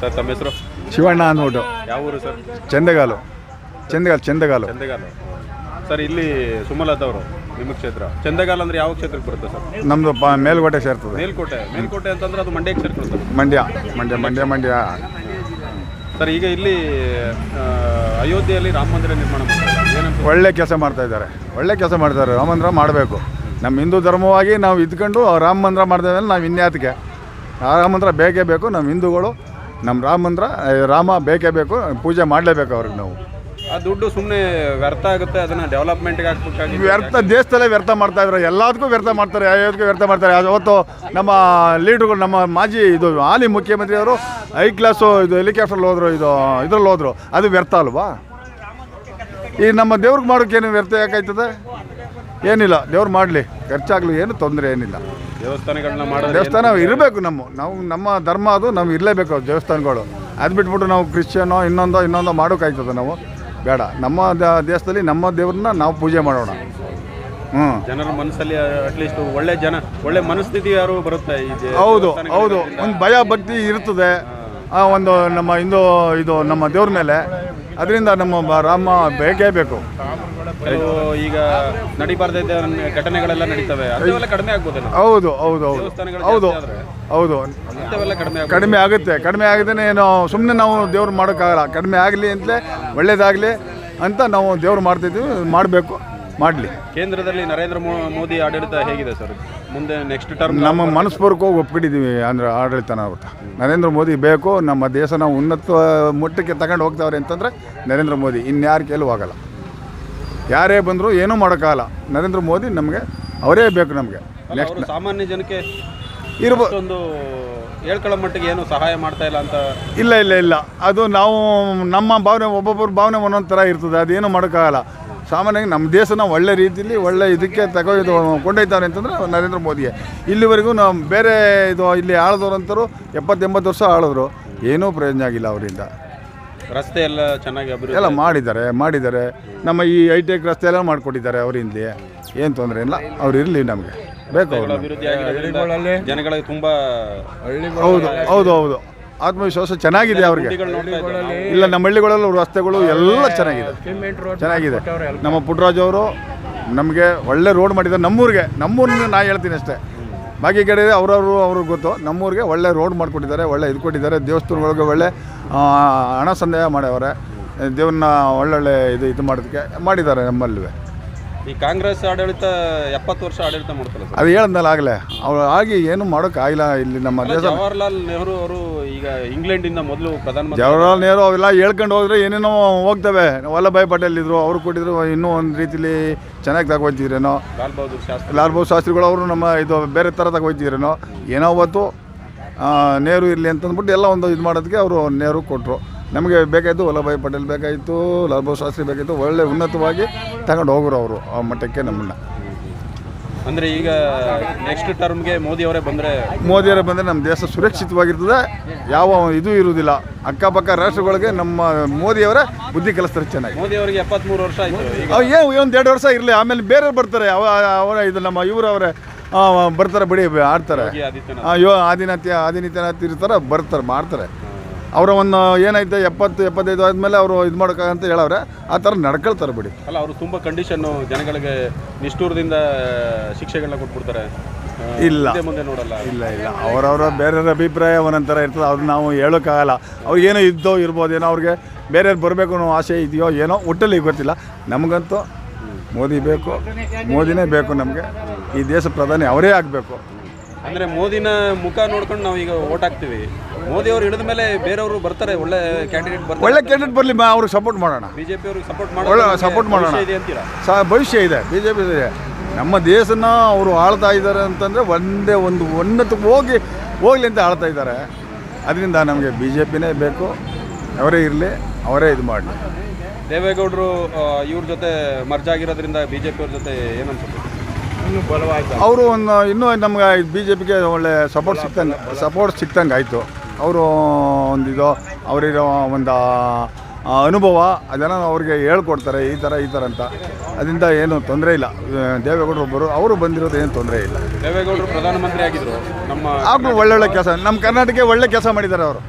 Sir ತಮ್ಮ ಹೆಸರು? ಶಿವಣ್ಣ ಅಂದ್ಬಿಟ್ಟು ಯಾವ ಊರು ಸರ್? ಚಂದಗಾಲು. ಚಂದಗಾಲು ಚಂದಗಾಲು. ಚಂದಗಾಲ. ಸರ್ ಇಲ್ಲಿ ಸುಮಲತಾ ಅವರು ನಿಮ್ಮ ಕ್ಷೇತ್ರ. ಚಂದಗಾಲ ಅಂದ್ರೆ ಯಾವ ಕ್ಷೇತ್ರಕ್ಕೆ ಬರುತ್ತೆ ಸರ್? ನಮ್ಮದು ಪ ಮೇಲ್ಕೋಟೆ ಸೇರ್ತದೆ. ಮೇಲ್ಕೋಟೆ. ಮೇಲ್ಕೋಟೆ ಅಂತಂದ್ರೆ ಅದು ಮಂಡ್ಯಕ್ಕೆ ಸೇರ್ಕೊಳ್ತದೆ ಮಂಡ್ಯ ಮಂಡ್ಯ ಮಂಡ್ಯ ಮಂಡ್ಯ. ಸರ್ ಈಗ ಇಲ್ಲಿ ಆ, ಅಯೋಧ್ಯೆಯಲ್ಲಿ ರಾಮ ಮಂದಿರ ನಿರ್ಮಾಣ ಮಾಡ್ತಾರೆ. ಏನಂತ ಒಳ್ಳೆ ಕೆಲಸ ಮಾಡ್ತಾ ಇದ್ದಾರೆ. ಒಳ್ಳೆ ಕೆಲಸ ಮಾಡ್ತಾರೆ ರಾಮ ಮಂದಿರ ಮಾಡಬೇಕು. ನಮ್ಮ ಹಿಂದೂ ಧರ್ಮವಾಗಿ ನಾವು ಇದ್ಕೊಂಡು ರಾಮ ಮಂದಿರ ಮಾಡ್ತಾ ಇದ್ದಾರೆ ನಾವು ಇನ್ಯಾತಕ್ಕೆ ಆ ರಾಮ ಮಂದಿರ ಬೇಕೇ ಬೇಕು. ನಮ್ಮ ಹಿಂದೂಗಳು ನಮ್ಮ ರಾಮ ಮಂದಿರ ರಾಮ ಬೇಕೇ ಬೇಕು ಪೂಜೆ ಮಾಡಲೇಬೇಕು ಅವ್ರಿಗೆ ನಾವು. ಆ ದುಡ್ಡು ಸುಮ್ಮನೆ ವ್ಯರ್ಥ ಆಗುತ್ತೆ ಅದನ್ನ ಡೆವಲಪ್ಮೆಂಟ್ಗೆ ಹಾಕ್ಬೇಕಾಗಿ ವ್ಯರ್ಥ ದೇಶದಲ್ಲೇ ವ್ಯರ್ಥ ಮಾಡ್ತಾ ಇದ್ದಾರೆ ಎಲ್ಲದಕ್ಕೂ ವ್ಯರ್ಥ ಮಾಡ್ತಾರೆ ಯಾವುದಕ್ಕೂ ವ್ಯರ್ಥ ಮಾಡ್ತಾರೆ. ಅವತ್ತು ನಮ್ಮ ಲೀಡ್ರುಗಳು ನಮ್ಮ ಮಾಜಿ ಇದು ಹಾಲಿ ಮುಖ್ಯಮಂತ್ರಿಯವರು ಐ ಕ್ಲಾಸು ಇದು ಹೆಲಿಕಾಪ್ಟರ್ಲ್ಲಿ ಹೋದ್ರು ಇದು ಇದ್ರಲ್ಲಿ ಹೋದ್ರು. ಅದು ವ್ಯರ್ಥ ಅಲ್ವಾ? ಈ ನಮ್ಮ ದೇವ್ರಿಗೆ ಮಾಡೋಕ್ಕೇನು ವ್ಯರ್ಥ ಯಾಕಾಯ್ತದೆ? ಏನಿಲ್ಲ ದೇವ್ರು ಮಾಡಲಿ. ಖರ್ಚಾಗಲಿ ಏನು ತೊಂದರೆ ಏನಿಲ್ಲ. ದೇವಸ್ಥಾನಗಳನ್ನ ಮಾಡೋ ದೇವಸ್ಥಾನ ಇರಬೇಕು ನಮ್ಮ ನಾವು ನಮ್ಮ ಧರ್ಮ ಅದು ನಾವು ಇರಲೇಬೇಕು ದೇವಸ್ಥಾನಗಳು. ಅದು ಬಿಟ್ಬಿಟ್ಟು ನಾವು ಕ್ರಿಶ್ಚಿಯನೋ ಇನ್ನೊಂದೋ ಇನ್ನೊಂದೋ ಮಾಡೋಕ್ಕಾಯ್ತದೆ ನಾವು? ಬೇಡ. ನಮ್ಮ ದೇಶದಲ್ಲಿ ನಮ್ಮ ದೇವ್ರನ್ನ ನಾವು ಪೂಜೆ ಮಾಡೋಣ. ಹ್ಞೂ ಜನರ ಮನಸ್ಸಲ್ಲಿ ಅಟ್ಲೀಸ್ಟ್ ಒಳ್ಳೆ ಜನ ಒಳ್ಳೆ ಮನಸ್ಥಿತಿ ಯಾರು ಬರುತ್ತೆ ಹೌದು ಹೌದು. ಒಂದು ಭಯ ಭಕ್ತಿ ಇರ್ತದೆ. ಆ ಒಂದು ನಮ್ಮ ಹಿಂದೂ ಇದು ನಮ್ಮ ದೇವ್ರ ಮೇಲೆ. ಅದರಿಂದ ನಮ್ಮ ರಾಮ ಬೇಕೇ ಬೇಕು. ಈಗ ನಡಿಬಾರ್ದ ಘಟನೆಗಳೆಲ್ಲ ನಡೀತವೆ. ಕಡಿಮೆ ಹೌದು ಹೌದು ಹೌದು. ಹೌದು ಹೌದು. ಅಂಥವೆಲ್ಲ ಕಡಿಮೆ ಆಗ್ಬೋದು. ಕಡಿಮೆ ಆಗುತ್ತೆ. ಕಡಿಮೆ ಆಗದೇ ಏನು ಸುಮ್ಮನೆ ನಾವು ದೇವ್ರು ಮಾಡೋಕ್ಕಾಗಲ್ಲ. ಕಡಿಮೆ ಆಗಲಿ ಅಂತಲೇ ಒಳ್ಳೇದಾಗಲಿ ಅಂತ ನಾವು ದೇವ್ರು ಮಾಡ್ತಿದ್ವಿ ಮಾಡಬೇಕು. ಮಾಡಲಿ. ಕೇಂದ್ರದಲ್ಲಿ ನರೇಂದ್ರ ಮೋ- ಮೋದಿ ಆಡಳಿತ ಹೇಗಿದೆ ಸರ್? ಮುಂದೆ ನೆಕ್ಸ್ಟ್ ಟರ್ಮ್ ನಮ್ಮ ಮನಸ್ಪೂರ್ವಕವಾಗಿ ಒಪ್ಪಿಟ್ಟಿದ್ದೀವಿ ಅಂದರೆ ಆಡಳಿತನ ನಾವು ನರೇಂದ್ರ ಮೋದಿ ಬೇಕು ನಮ್ಮ ದೇಶನ ಉನ್ನತ ಮಟ್ಟಕ್ಕೆ ತಗೊಂಡು ಹೋಗ್ತಾವ್ರೆ ಅಂತಂದರೆ ನರೇಂದ್ರ ಮೋದಿ. ಇನ್ಯಾರ ಕೈಲೂ ಆಗಲ್ಲ. ಯಾರೇ ಬಂದರೂ ಏನೂ ಮಾಡೋಕ್ಕಾಗಲ್ಲ. ನರೇಂದ್ರ ಮೋದಿ ನಮಗೆ ಅವರೇ ಬೇಕು ನಮಗೆ. ನೆಕ್ಸ್ಟ್ ಸಾಮಾನ್ಯ ಜನಕ್ಕೆ ಇರ್ಬೋದು ಒಂದು ಹೇಳ್ಕೊಳ್ಳೋ ಮಟ್ಟಿಗೆ ಏನು ಸಹಾಯ ಮಾಡ್ತಾ ಇಲ್ಲ ಅಂತ ಇಲ್ಲ ಇಲ್ಲ ಇಲ್ಲ. ಅದು ನಾವು ನಮ್ಮ ಭಾವನೆ ಒಬ್ಬೊಬ್ಬರ ಭಾವನೆ ಒಂದೊಂದು ಥರ ಇರ್ತದೆ. ಅದೇನು ಮಾಡೋಕ್ಕಾಗಲ್ಲ. ಸಾಮಾನ್ಯವಾಗಿ ನಮ್ಮ ದೇಶನ ಒಳ್ಳೆ ರೀತಿಯಲ್ಲಿ ಒಳ್ಳೆ ಇದಕ್ಕೆ ತಗೊಂಡು ಕೊಂಡೊಯ್ತಾರೆ ಅಂತಂದ್ರೆ ನರೇಂದ್ರ ಮೋದಿಯೇ. ಇಲ್ಲಿವರೆಗೂ ನಮ್ಮ ಬೇರೆ ಇದು ಇಲ್ಲಿ ಆಳಿದವ್ರಂತರು ಎಪ್ಪತ್ತೆಂಬತ್ತು ವರ್ಷ ಆಳಿದ್ರು. ಏನೂ ಪ್ರಯೋಜನ ಆಗಿಲ್ಲ ಅವರಿಂದ. ರಸ್ತೆ ಎಲ್ಲ ಚೆನ್ನಾಗಿ ಅಭಿವೃದ್ಧಿ ಎಲ್ಲ ಮಾಡಿದ್ದಾರೆ ಮಾಡಿದ್ದಾರೆ. ನಮ್ಮ ಈ ಹೈಟೆಕ್ ರಸ್ತೆ ಎಲ್ಲ ಮಾಡಿಕೊಟ್ಟಿದ್ದಾರೆ ಅವರಿಂದ ಏನು ತೊಂದರೆ ಇಲ್ಲ. ಅವ್ರು ಇರಲಿ ನಮಗೆ. ಬೇಕು ಜನಗಳಿಗೆ ತುಂಬ ಹೌದು ಹೌದು ಹೌದು. ಆತ್ಮವಿಶ್ವಾಸ ಚೆನ್ನಾಗಿದೆ ಅವ್ರಿಗೆ. ಇಲ್ಲ ನಮ್ಮ ಹಳ್ಳಿಗಳಲ್ಲಿ ರಸ್ತೆಗಳು ಎಲ್ಲ ಚೆನ್ನಾಗಿದೆ. ಚೆನ್ನಾಗಿದೆ. ನಮ್ಮ ಪುಟ್ಟರಾಜ್ ಅವರು ನಮಗೆ ಒಳ್ಳೆ ರೋಡ್ ಮಾಡಿದ್ದಾರೆ. ನಮ್ಮೂರಿಗೆ ನಮ್ಮೂರನ್ನ ನಾ ಹೇಳ್ತೀನಿ ಅಷ್ಟೇ. ಬಾಕಿ ಕಡೆ ಅವ್ರವ್ರು ಅವ್ರಿಗೆ ಗೊತ್ತು. ನಮ್ಮೂರಿಗೆ ಒಳ್ಳೆ ರೋಡ್ ಮಾಡಿಕೊಟ್ಟಿದ್ದಾರೆ ಒಳ್ಳೆ ಇದು ಕೊಟ್ಟಿದ್ದಾರೆ. ದೇವಸ್ಥಾನಗಳಿಗೆ ಒಳ್ಳೆ ಹಣ ಸಂದೇಹ ಮಾಡ್ಯವ್ರೆ ದೇವ್ರನ್ನ ಒಳ್ಳೊಳ್ಳೆ ಇದು ಇದು ಮಾಡೋದಕ್ಕೆ ಮಾಡಿದ್ದಾರೆ ನಮ್ಮಲ್ಲಿ ಈ ಕಾಂಗ್ರೆಸ್ ಆಡಳಿತ ಎಪ್ಪತ್ತು ವರ್ಷ ಆಡಳಿತ ಮಾಡ್ತಾರೆ ಸರ್. ಅದು ಹೇಳಿದ್ಮೇಲೆ ಆಗಲೇ. ಅವ್ರು ಆಗಿ ಏನು ಮಾಡೋಕ್ಕಾಗಿಲ್ಲ ಇಲ್ಲಿ ನಮ್ಮ ದೇಶ ಜವಾಹರ್ಲಾಲ್ ನೆಹರು ಅವರು ಈಗ ಇಂಗ್ಲೆಂಡ್ ಇಂದ ಮೊದಲು ಪ್ರಧಾನಮಂತ್ರಿ ಜವಾಹರ್ಲಾಲ್ ನೆಹರು ಅವೆಲ್ಲ ಹೇಳ್ಕೊಂಡು ಹೋದ್ರೆ ಏನೇನೋ ಹೋಗ್ತವೆ. ವಲ್ಲಭಾಯ್ ಪಟೇಲ್ ಇದ್ರು ಅವ್ರು ಕೊಟ್ಟಿದ್ರು ಇನ್ನೂ ಒಂದು ರೀತಿಲಿ ಚೆನ್ನಾಗಿ ತಗೋತಿದ್ರೇನೋ ಲಾಲ್ ಬಹದ್ದೂರ್ ಶಾಸ್ತ್ರಿ. ಲಾಲ್ ಬಹದ್ದೂರ್ ಶಾಸ್ತ್ರಿಗಳು ಅವರು ನಮ್ಮ ಇದು ಬೇರೆ ಥರ ತಗೋತಿದ್ರೇನೋ ಏನೋ ಅವತ್ತು ನೆಹರು ಇರಲಿ ಅಂತಂದ್ಬಿಟ್ಟು ಎಲ್ಲ ಒಂದು ಇದು ಮಾಡೋದಕ್ಕೆ ಅವರು ನೆಹರು ಕೊಟ್ಟರು ನಮಗೆ ಬೇಕಾಯಿತು ವಲ್ಲಭಾಯಿ ಪಟೇಲ್ ಬೇಕಾಯಿತು ಲಾಲ್ ಬಹದ್ದೂರ್ ಶಾಸ್ತ್ರಿ ಬೇಕಾಯಿತು ಒಳ್ಳೆ ಉನ್ನತವಾಗಿ ತಗೊಂಡು ಹೋಗೋರು ಅವರು ಆ ಮಟ್ಟಕ್ಕೆ ನಮ್ಮನ್ನ. ಅಂದ್ರೆ ಈಗ ನೆಕ್ಸ್ಟ್ ಟರ್ಮ್ಗೆ ಮೋದಿ ಅವರೇ ಬಂದ್ರೆ ಅವರೇ ಬಂದರೆ ನಮ್ಮ ದೇಶ ಸುರಕ್ಷಿತವಾಗಿರ್ತದೆ. ಯಾವ ಇದು ಇರುವುದಿಲ್ಲ. ಅಕ್ಕಪಕ್ಕ ರಾಷ್ಟ್ರಗಳಿಗೆ ನಮ್ಮ ಮೋದಿಯವರ ಬುದ್ಧಿ ಕಲಿಸ್ತಾರೆ ಚೆನ್ನಾಗಿ. ಮೋದಿ ಅವರಿಗೆ ಎಪ್ಪತ್ಮೂರು ವರ್ಷ ಆಯಿತು ಈಗ. ಏನು ಒಂದು ಎರಡು ವರ್ಷ ಇರಲಿ ಆಮೇಲೆ ಬೇರೆ ಬರ್ತಾರೆ. ಅವ ಅವರ ಇದು ನಮ್ಮ ಇವರು ಅವರೇ ಬರ್ತಾರೆ ಬಿಡಿ ಆಡ್ತಾರೆ. ಅಯ್ಯೋ ಆದಿನಾಥ್ಯ ಆದಿನಿತ್ಯನಾಥ್ ಇರ್ತಾರೆ ಬರ್ತಾರೆ ಮಾಡ್ತಾರೆ. ಅವರ ಒಂದು ಏನೈತೆ ಎಪ್ಪತ್ತು ಎಪ್ಪತ್ತೈದು ಆದಮೇಲೆ ಅವರು ಇದು ಮಾಡೋಕ್ಕಂತ ಹೇಳವ್ರೆ. ಆ ಥರ ನಡ್ಕೊಳ್ತಾರೆ ಬಿಡಿ. ಅಲ್ಲ ಅವರು ತುಂಬಾ ಕಂಡೀಷನ್ ಜನಗಳಿಗೆ ನಿಷ್ಠೂರದಿಂದ ಶಿಕ್ಷೆಗಳನ್ನ ಕೊಟ್ಬಿಡ್ತಾರೆ. ಇಲ್ಲ. ಹಿಂದೆ ಮುಂದೆ ನೋಡಲ್ಲ. ಇಲ್ಲ ಇಲ್ಲ. ಅವರವರ ಬೇರೆಯವ್ರ ಅಭಿಪ್ರಾಯ ಒಂದೊಂಥರ ಇರ್ತದೆ. ಅವ್ರು ನಾವು ಹೇಳೋಕ್ಕಾಗಲ್ಲ. ಅವ್ರು ಏನೋ ಇದ್ದೋ ಇರ್ಬೋದೇನೋ ಅವ್ರಿಗೆ ಬೇರೆಯವ್ರು ಬರಬೇಕು ಅನ್ನೋ ಆಸೆ ಇದೆಯೋ ಏನೋ ಒಟ್ಟಲ್ಲಿ ಗೊತ್ತಿಲ್ಲ. ನಮಗಂತೂ ಮೋದಿ ಬೇಕು ಮೋದಿನೇ ಬೇಕು ನಮಗೆ. ಈ ದೇಶ ಪ್ರಧಾನಿ ಅವರೇ ಆಗಬೇಕು. ಅಂದ್ರೆ ಮೋದಿನ ಮುಖ ನೋಡ್ಕೊಂಡು ನಾವು ಈಗ ಓಟ್ ಹಾಕ್ತೀವಿ. ಮೋದಿ ಅವರು ಹಿಡಿದ ಮೇಲೆ ಬೇರೆಯವರು ಬರ್ತಾರೆ ಒಳ್ಳೆ ಕ್ಯಾಂಡಿಡೇಟ್ ಬರ್ತಾರೆ. ಒಳ್ಳೆ ಕ್ಯಾಂಡಿಡೇಟ್ ಬರಲಿ ಮಾ ಅವ್ರಿಗೆ ಸಪೋರ್ಟ್ ಮಾಡೋಣ. ಬಿಜೆಪಿ ಅವ್ರಿಗೆ ಸಪೋರ್ಟ್ ಒಳ್ಳೆ ಸಪೋರ್ಟ್ ಮಾಡೋಣ. ಇದೆ ಅಂತೀರಾ? ಸ ಭವಿಷ್ಯ ಇದೆ ಬಿ ಜೆ ಪಿ ಇದೆ. ನಮ್ಮ ದೇಶನ ಅವರು ಆಳ್ತಾ ಇದ್ದಾರೆ ಅಂತಂದರೆ ಒಂದೇ ಒಂದು ಉನ್ನತಕ್ಕೆ ಹೋಗಿ ಹೋಗ್ಲಿ ಅಂತ ಆಳ್ತಾ ಇದ್ದಾರೆ. ಅದರಿಂದ ನಮಗೆ ಬಿ ಜೆ ಪಿನೇ ಬೇಕು ಅವರೇ ಇರಲಿ ಅವರೇ ಇದು ಮಾಡಲಿ. ದೇವೇಗೌಡರು ಇವ್ರ ಜೊತೆ ಮರ್ಜಾಗಿರೋದ್ರಿಂದ ಬಿ ಜೆ ಪಿಯವ್ರ ಜೊತೆ ಏನನ್ಸುತ್ತೆ ಅವರು ಒಂದು ಇನ್ನೂ ನಮ್ಗೆ ಬಿ ಜೆ ಪಿಗೆ ಒಳ್ಳೆ ಸಪೋರ್ಟ್ ಸಿಕ್ತಂಗೆ ಸಪೋರ್ಟ್ ಸಿಕ್ತಂಗೆ ಆಯಿತು. ಅವರು ಒಂದು ಇದು ಅವರಿರೋ ಒಂದು ಅನುಭವ ಅದೆಲ್ಲ ಅವ್ರಿಗೆ ಹೇಳ್ಕೊಡ್ತಾರೆ ಈ ಥರ ಈ ಥರ ಅಂತ. ಅದರಿಂದ ಏನು ತೊಂದರೆ ಇಲ್ಲ. ದೇವೇಗೌಡರು ಒಬ್ಬರು ಅವರು ಬಂದಿರೋದು ಏನು ತೊಂದರೆ ಇಲ್ಲ. ದೇವೇಗೌಡರು ಪ್ರಧಾನಮಂತ್ರಿ ಆಗಿದ್ರು ನಮ್ಮ ಒಳ್ಳೊಳ್ಳೆ ಕೆಲಸ ನಮ್ಮ ಕರ್ನಾಟಕಕ್ಕೆ ಒಳ್ಳೆ ಕೆಲಸ ಮಾಡಿದ್ದಾರೆ ಅವರು.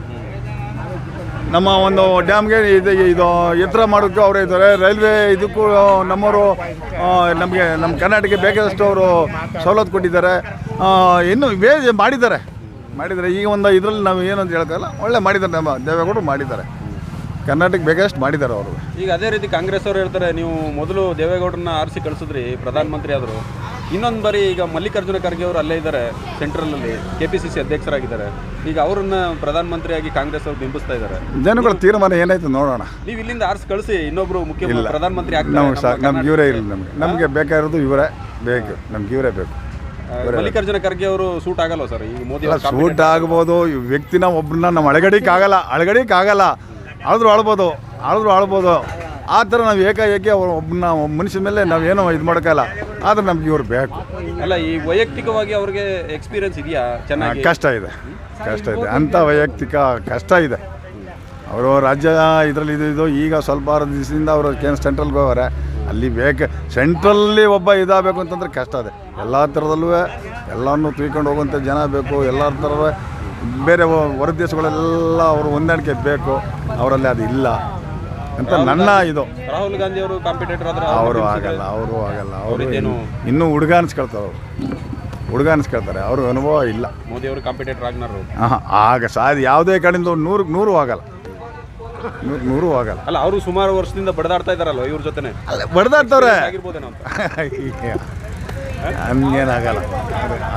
ನಮ್ಮ ಒಂದು ಡ್ಯಾಮ್ಗೆ ಇದು ಇದು ಎತ್ತರ ಮಾಡೋಕ್ಕೂ ಅವರೇ ಇದ್ದಾರೆ ರೈಲ್ವೆ ಇದಕ್ಕೂ ನಮ್ಮವರು ನಮಗೆ ನಮ್ಮ ಕರ್ನಾಟಕಕ್ಕೆ ಬೇಕಾದಷ್ಟು ಅವರು ಸವಲತ್ತು ಕೊಟ್ಟಿದ್ದಾರೆ. ಇನ್ನೂ ಬೇ ಮಾಡಿದ್ದಾರೆ. ಮಾಡಿದ್ದಾರೆ. ಈಗ ಒಂದು ಇದರಲ್ಲಿ ನಾವು ಏನು ಅಂತ ಇಲ್ಲ ಒಳ್ಳೆ ಮಾಡಿದ್ದಾರೆ. ನಮ್ಮ ದೇವೇಗೌಡರು ಮಾಡಿದ್ದಾರೆ. ಕರ್ನಾಟಕಕ್ಕೆ ಬೇಕಾದಷ್ಟು ಮಾಡಿದ್ದಾರೆ ಅವರು. ಈಗ ಅದೇ ರೀತಿ ಕಾಂಗ್ರೆಸ್ ಅವರು ಹೇಳ್ತಾರೆ, ನೀವು ಮೊದಲು ದೇವೇಗೌಡರನ್ನ ಆರಿಸಿ ಕಳಿಸಿದ್ರಿ, ಪ್ರಧಾನಮಂತ್ರಿ ಆದರು. ಇನ್ನೊಂದು ಬಾರಿ ಈಗ ಮಲ್ಲಿಕಾರ್ಜುನ ಖರ್ಗೆ ಅವರು ಅಲ್ಲೇ ಇದ್ದಾರೆ ಸೆಂಟ್ರಲಲ್ಲಿ ಕೆ ಪಿ ಸಿ ಸಿ ಅಧ್ಯಕ್ಷರಾಗಿದ್ದಾರೆ. ಈಗ ಅವರನ್ನ ಪ್ರಧಾನಮಂತ್ರಿಯಾಗಿ ಕಾಂಗ್ರೆಸ್ ಅವರು ಬಿಂಬಿಸ್ತಾ ಇದ್ದಾರೆ ಜನಗಳ ತೀರ್ಮಾನ ಏನಾಯ್ತು ನೋಡೋಣ. ನೀವು ಇಲ್ಲಿಂದ ಆರ್ಸ್ ಕಳಿಸಿ ಇನ್ನೊಬ್ರು ಮುಖ್ಯ ಪ್ರಧಾನಮಂತ್ರಿ ಆಗ್ತಾರೆ ನಮ್ಗೆ ಇವರೇ ಇಲ್ಲ ನಮಗೆ. ನಮಗೆ ಬೇಕಾಗಿರೋದು ಇವರೇ. ಬೇಕು. ನಮ್ಗೆ ಇವರೇ ಬೇಕು. ಮಲ್ಲಿಕಾರ್ಜುನ ಖರ್ಗೆ ಅವರು ಸೂಟ್ ಆಗಲ್ಲ ಸರ್? ಈಗ ಮೋದಿ ಸೂಟ್ ಆಗ್ಬೋದು. ಈ ವ್ಯಕ್ತಿನ ಒಬ್ಬರನ್ನ ನಮ್ಮ ಅಳಗಡಿಕ್ ಆಗಲ್ಲ. ಅಳಗಡಿಕ್ ಆಗಲ್ಲ. ಆದ್ರೂ ಆಳ್ಬೋದು. ಆದ್ರೂ ಆಳ್ಬೋದು. ಆ ಥರ ನಾವು ಏಕಾಏಕಿ ಒಬ್ಬನ ಒಬ್ಬ ಮನುಷ್ಯನ ಮೇಲೆ ನಾವೇನೋ ಇದು ಮಾಡೋಕ್ಕಲ್ಲ ಆದ್ರೆ ನಮ್ಗೆ ಇವ್ರು ಬೇಕು. ಅಲ್ಲ ಈ ವೈಯಕ್ತಿಕವಾಗಿ ಅವ್ರಿಗೆ ಎಕ್ಸ್ಪೀರಿಯನ್ಸ್ ಇದೆಯಾ? ಚೆನ್ನಾಗಿ? ಕಷ್ಟ ಇದೆ. ಕಷ್ಟ ಇದೆ. ಅಂಥ ವೈಯಕ್ತಿಕ ಕಷ್ಟ ಇದೆ. ಅವರು ರಾಜ್ಯ ಇದರಲ್ಲಿ ಇದು ಇದು ಈಗ ಸ್ವಲ್ಪ ದಿವಸದಿಂದ ಅವರು ಕೇಂದ್ರ ಸೆಂಟ್ರಲ್ಗೆ ಹೋಗಾರೆ. ಅಲ್ಲಿ ಬೇಕು ಸೆಂಟ್ರಲ್ಲಿ ಒಬ್ಬ ಇದಾಗಬೇಕು ಅಂತಂದ್ರೆ ಕಷ್ಟ ಇದೆ ಎಲ್ಲ ಥರದಲ್ಲೂ ಎಲ್ಲನೂ ತೂಯ್ಕೊಂಡು ಹೋಗುವಂಥ ಜನ ಬೇಕು. ಎಲ್ಲ ಥರ ಬೇರೆ ಹೊರ ದೇಶಗಳೆಲ್ಲ ಅವರು ಹೊಂದಾಣಿಕೆ ಬೇಕು. ಅವರಲ್ಲಿ ಅದು ಇಲ್ಲ. ಅಂತ ನನ್ನ ಇದು. ರಾಹುಲ್ ಗಾಂಧಿ ಅವರು ಕಾಂಪಿಟೇಟರ್ ಆದ್ರೆ ಅವರು ಆಗಲ್ಲ ಅವರು ಆಗಲ್ಲ ಅವರು ಏನು ಇನ್ನೂ ಹುಡುಗ ಅನ್ಸ್ಕೊಳ್ತಾರೆ ಅವರು. ಹುಡುಗ ಅನ್ಸ್ಕೊಳ್ತಾರೆ ಅವ್ರ ಅನುಭವ ಇಲ್ಲ. ಮೋದಿ ಅವರು ಕಾಂಪಿಟೇಟರ್ ಆಗ್ನಾರು ಆಹಾ, ಆಗ ಸಾಧ್ಯ ಯಾವುದೇ ಕಡೆಯಿಂದ ನೂರು ನೂರು ಆಗಲ್ಲ. ನೂರು ನೂರು ಆಗಲ್ಲ. ಅಲ್ಲ ಅವರು ಸುಮಾರು ವರ್ಷದಿಂದ ಬಡದಾಡ್ತಾ ಇದಾರಲ್ಲ ಇವ್ರ ಜೊತೆನೆ? ಅಲ್ಲ ಬಡ್ದಾಡ್ತವ್ರೆ. ಆಗಿರ್ಬೋದೇನೋ ಅಂತ. ಹಂಗೇನಾಗಲ್ಲ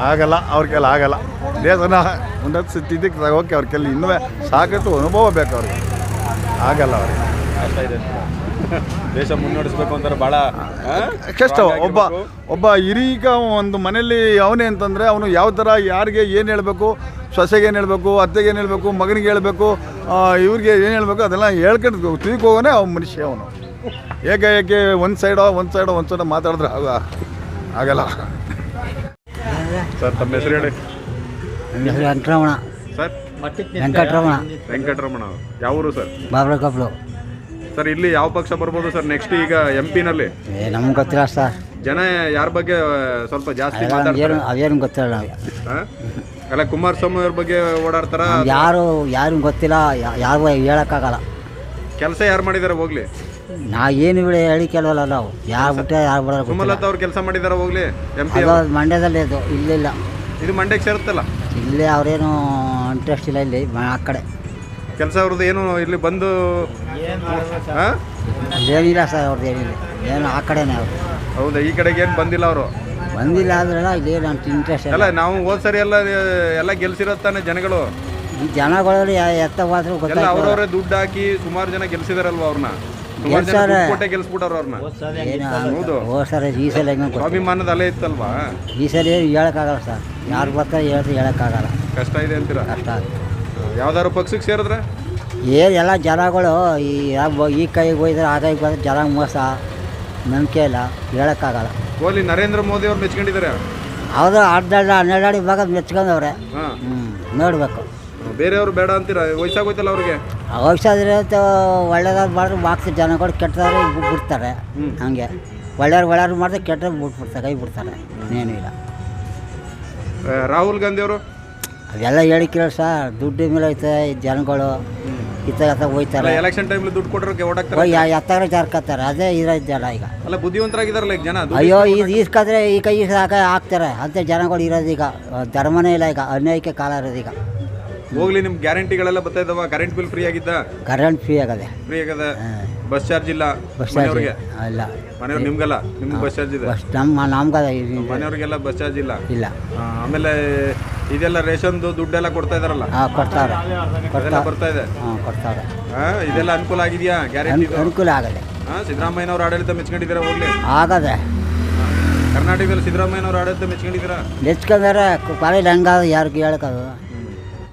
ಆಗಲ್ಲ. ಅವ್ರ ಕೈಲಿ ಆಗಲ್ಲ. ದೇಶನ ಉನ್ನತ ಸ್ಥಿತಿಗೆ ತಗೋಕೆ ಅವ್ರ ಕೈಲಿ ಇನ್ನೂ ಸಾಕಷ್ಟು ಅನುಭವ ಬೇಕು ಅವ್ರಿಗೆ. ಆಗಲ್ಲ ಅವ್ರಿಗೆ. ಇದೆ. ದೇಶ ಮುನ್ನಡೆಸ್ಬೇಕು ಅಂತಾರೆ ಬಹಳ? ಕಷ್ಟ ಒಬ್ಬ ಒಬ್ಬ ಹಿರೀಗ ಒಂದು ಮನೆಯಲ್ಲಿ ಅವನೇ ಅಂತಂದರೆ ಅವನು ಯಾವ ಥರ ಯಾರಿಗೆ ಏನು ಹೇಳಬೇಕು ಸೊಸೆಗೆ ಏನು ಹೇಳಬೇಕು ಅತ್ತೆಗೆ ಏನು ಹೇಳಬೇಕು ಮಗನಿಗೆ ಹೇಳಬೇಕು ಇವ್ರಿಗೆ ಏನು ಹೇಳಬೇಕು ಅದೆಲ್ಲ ಹೇಳ್ಕೊಂಡು ತಿಳ್ಕೊ ಹೋಗೋನೇ ಅವ್ನು ಮನುಷ್ಯ ಅವನು. ಏಕಾಏಕಿ ಒಂದು ಸೈಡೋ ಒಂದು ಸೈಡೋ ಒಂದು ಸೈಡೋ ಮಾತಾಡಿದ್ರೆ ಆಗ ಆಗಲ್ಲ. ಸರ್ ತಮ್ಮ ಹೆಸರು ಹೇಳಿ. ವೆಂಕಟರಮಣ ಸರ್ ವೆಂಕಟರಮಣ. ವೆಂಕಟರಮಣ ಯಾವ ಊರು ಸರ್? ಬಾಬ್ರ ಕಪ್ಲು. ಸರ್ ಇಲ್ಲಿ ಯಾವ ಪಕ್ಷ ಬರ್ಬೋದು ಸರ್ ನೆಕ್ಸ್ಟ್ ಈಗ ಎಂ ಪಿನಲ್ಲಿ ಏ ನಮ್ಗೆ ಗೊತ್ತಿಲ್ಲ ಸರ್ ಜನ ಯಾರ ಬಗ್ಗೆ ಸ್ವಲ್ಪ ಜಾಸ್ತಿ ಮಾತಾಡ್ತಾರೆ? ಅದೇನು ಗೊತ್ತಿಲ್ಲ ನಮಗೆ? ಅಲ್ಲ ಕುಮಾರಸ್ವಾಮಿ ಅವ್ರ ಬಗ್ಗೆ ಓಡಾಡ್ತಾರ? ಯಾರು ಯಾರು ಗೊತ್ತಿಲ್ಲ. ಯಾರು ಯಾರಿಗೂ ಹೇಳೋಕ್ಕಾಗಲ್ಲ. ಕೆಲಸ ಯಾರು ಮಾಡಿದಾರೆ ಹೋಗ್ಲಿ? ನಾ ಏನು ಬಿಡಿ ಹೇಳಿ ಕೆಲವಲ್ಲ ನಾವು. ಯಾರು ಬಿಟ್ಟರೆ ಯಾರು ಬಿಡೋದು ಗೊತ್ತಿಲ್ಲ. ಸುಮಲತಾ ಅವ್ರು ಕೆಲಸ ಮಾಡಿದಾರ ಹೋಗ್ಲಿ ಎಂ ಪಿ ಅದು ಮಂಡ್ಯದಲ್ಲಿ ಇದು ಇಲ್ಲಿಲ್ಲ. ಇದು ಮಂಡ್ಯಕ್ಕೆ ಸೇರುತ್ತಲ್ಲ? ಇಲ್ಲೇ ಅವರೇನು ಇಂಟ್ರೆಸ್ಟ್ ಇಲ್ಲ ಇಲ್ಲಿ ಮ- ಆ ಕಡೆ. ಕೆಲಸ ಅವ್ರದ್ದು ಏನು ಇಲ್ಲಿ ಬಂದು ಹಾಂ? ಏನಿಲ್ಲ ಸರ್ ಅವ್ರದ್ದು ಏನಿಲ್ಲ. ಏನು ಆ ಕಡೆನೇ ಅವರು. ಹೌದಾ? ಈ ಕಡೆಗೆ ಏನು ಬಂದಿಲ್ಲ ಅವರು? ಬಂದಿಲ್ಲ ಆದ್ರಲ್ಲ ಏನು ಅಂತ ಇಂಟ್ರೆಸ್ಟ್ ಅಲ್ಲ ನಾವು ಹೋದ್ ಸರಿ ಎಲ್ಲ ಎಲ್ಲ ಗೆಲ್ಸಿರೋತಾನೆ ಜನಗಳು? ಈ ಜನಗಳಲ್ಲಿ ಎತ್ತ ಹೋದ್ರು ಎಲ್ಲ ಗೊತ್ತಾಗ್ತದೆ ಅವ್ರವ್ರೆ ದುಡ್ಡು ಹಾಕಿ ಸುಮಾರು ಜನ ಗೆಲ್ಸಿದಾರಲ್ವ ಅವ್ರನ್ನ ಸುಮಾರು ಜನ ಗೆಲ್ಸವ್ರೆ. ದುಡ್ಡು ಕೊಟ್ಟೆ ಗೆಲ್ಸ್ಬಿಟ್ಟವ್ರು ಅವ್ರನ್ನ ಏನು ಹೌದು. ಹೋದ ಸಲ ಈ ಸಲ ಹೆಂಗೆ ಗೊತ್ತಿಲ್ಲ ಸ್ವಾಭಿಮಾನದ ಅಲೆ ಇತ್ತಲ್ವಾ? ಈ ಸಲ ಏನು ಹೇಳೋಕ್ಕಾಗಲ್ಲ ಸರ್. ಯಾರು ಬರ್ತಾರೆ ಹೇಳ್ತಾರೆ ಹೇಳೋಕ್ಕಾಗಲ್ಲ. ಕಷ್ಟ ಇದೆ ಅಂತೀರಾ? ಕಷ್ಟ ಯಾವ್ದಾದ್ರು ಪಕ್ಷಕ್ಕೆ ಸೇರಿದ್ರೆ? ಏನು ಎಲ್ಲ ಜನಗಳು ಈ ಯಾವ- ಈ ಕೈಗೆ ಹೋಯ್ದ್ರೆ ಆ ಕೈಗೆ ಬಂದ್ರೆ ಜನ ಮೋಸ. ನಂಬಿಕೆ ಇಲ್ಲ ಹೇಳೋಕ್ಕಾಗಲ್ಲ. ಓಲಿ ನರೇಂದ್ರ ಮೋದಿ ಅವ್ರು ಮೆಚ್ಕೊಂಡಿದ್ದಾರೆ? ಹೌದು ಅರ್ಧ ಹನ್ನೆರಡು ಭಾಗ ಮೆಚ್ಕೊಂಡವ್ರೆ. ಹಾ. ಹ್ಞೂ ನೋಡಬೇಕು. ಬೇರೆಯವ್ರು ಬೇಡ ಅಂತೀರ? ವಯಸ್ಸಾಗೋಯ್ತಲ್ಲ ಅವ್ರಿಗೆ? ಔಷಧಿ ಒಳ್ಳೆದಾಗ ಮಾಡಿದ್ರೆ ಬಾಕ್ಸ್ ಜನಗಳು ಕೆಟ್ಟದಾದ್ರೆ ಬಿಡ್ತಾರೆ. ಹಂಗೆ. ಒಳ್ಳೆಯವ್ರು ಒಳ್ಳೆಯವ್ರು ಮಾಡಿದ್ರೆ ಕೆಟ್ಟವ್ರು ಬಿಟ್ಬಿಡ್ತಾರೆ ಕೈ ಬಿಡ್ತಾರೆ. ಇನ್ನೇನು ಇಲ್ಲ. ಆ, ರಾಹುಲ್ ಗಾಂಧಿ ಅವರು? ಅದೆಲ್ಲ ಕೇಳಿ ಸರ್. ದುಡ್ಡು ಮೇಲೆ ಐತೆ ಈ ಜನಗಳು ಇತ್ತ ಎತ್ತ ಹೋಯ್ತಾರೆ ಎಲೆಕ್ಷನ್ ಟೈಮ್ಲಿ ದುಡ್ಡು ಕೊಟ್ಟರೆ ಓಡಾಕ್ತಾರೆ ಹೋಗಿ ಎತ್ತಾಗ ಜಾರ್ಕತ್ತಾರೆ. ಅದೇ ಇರೋದಲ್ಲ ಈಗ. ಅಲ್ಲ ಬುದ್ಧಿವಂತರಾಗಿದಾರಲ್ಲ ಈಗ ಜನ? ಅಯ್ಯೋ ಇದು ಈಸ್ಕಾದ್ರೆ ಈ ಕೈ ಈಸಾಕ ಹಾಕ್ತಾರೆ. ಅಂತ ಜನಗಳು ಇರೋದು ಈಗ. ಧರ್ಮನೇ ಇಲ್ಲ ಈಗ. ಅನ್ಯಾಯಕ್ಕೆ ಕಾಲ ಇರೋದು ಈಗ. ಹೋಗ್ಲಿ ನಿಮ್ ಗ್ಯಾರಂಟಿಗಳೆಲ್ಲ ಬರ್ತಾ ಇದಾವ? ಕರೆಂಟ್ ಬಿಲ್ ಫ್ರೀ ಆಗಿದ್ದ? ಕರೆಂಟ್ ಫ್ರೀ ಆಗದೆ. ಫ್ರೀ ಆಗದೆ? ಬಸ್ ಚಾರ್ಜ್ ಇಲ್ಲ ಬಸ್ ಮನೆಯವ್ರಿಗೆ? ಇಲ್ಲ. ಮನೆಯವ್ರು ನಿಮ್ಗಲ್ಲ? ನಿಮ್ಗೆ ಬಸ್ ಚಾರ್ಜ್ ಇದೆ? ಬಸ್ ನಮ್ಮ ನಮ್ಗೆ ಮನೆಯವ್ರಿಗೆಲ್ಲ ಬಸ್ ಚಾರ್ಜ್ ಇಲ್ಲ? ಇಲ್ಲ. ಆಮೇಲೆ ಇದೆಲ್ಲ ರೇಷನ್ದು ದುಡ್ಡೆಲ್ಲ ಕೊಡ್ತಾ ಇದಾರಲ್ಲ? ಹಾಂ ಕೊಡ್ತಾರೆ. ಅದೆಲ್ಲ ಕೊಡ್ತಾರೆ ಬರ್ತಾ ಇದೆ? ಹಾಂ ಕೊಡ್ತಾರೆ. ಆ, ಇದೆಲ್ಲ ಅನುಕೂಲ ಆಗಿದೆಯಾ? ಗ್ಯಾರಂಟಿ ಅನ್- ಅನುಕೂಲ ಆಗದೆ ಸಿದ್ದರಾಮಯ್ಯನವ್ರ ಆಡಳಿತ ಮೆಚ್ಕೊಂಡಿದ್ದೀರಾ ಹೋಗ್ಲಿ? ಆಗದೆ. ಕರ್ನಾಟಕದಲ್ಲಿ ಸಿದ್ದರಾಮಯ್ಯನವ್ರ ಆಡಳಿತ ಮೆಚ್ಕೊಂಡಿದ್ದೀರಾ? ನೆಚ್ಕೊಂಡ್ರೆ ಕಾಲೇಜ್ ಹಂಗಾದ ಯಾರಿಗೂ ಹೇಳೋಕ್ಕಾಗ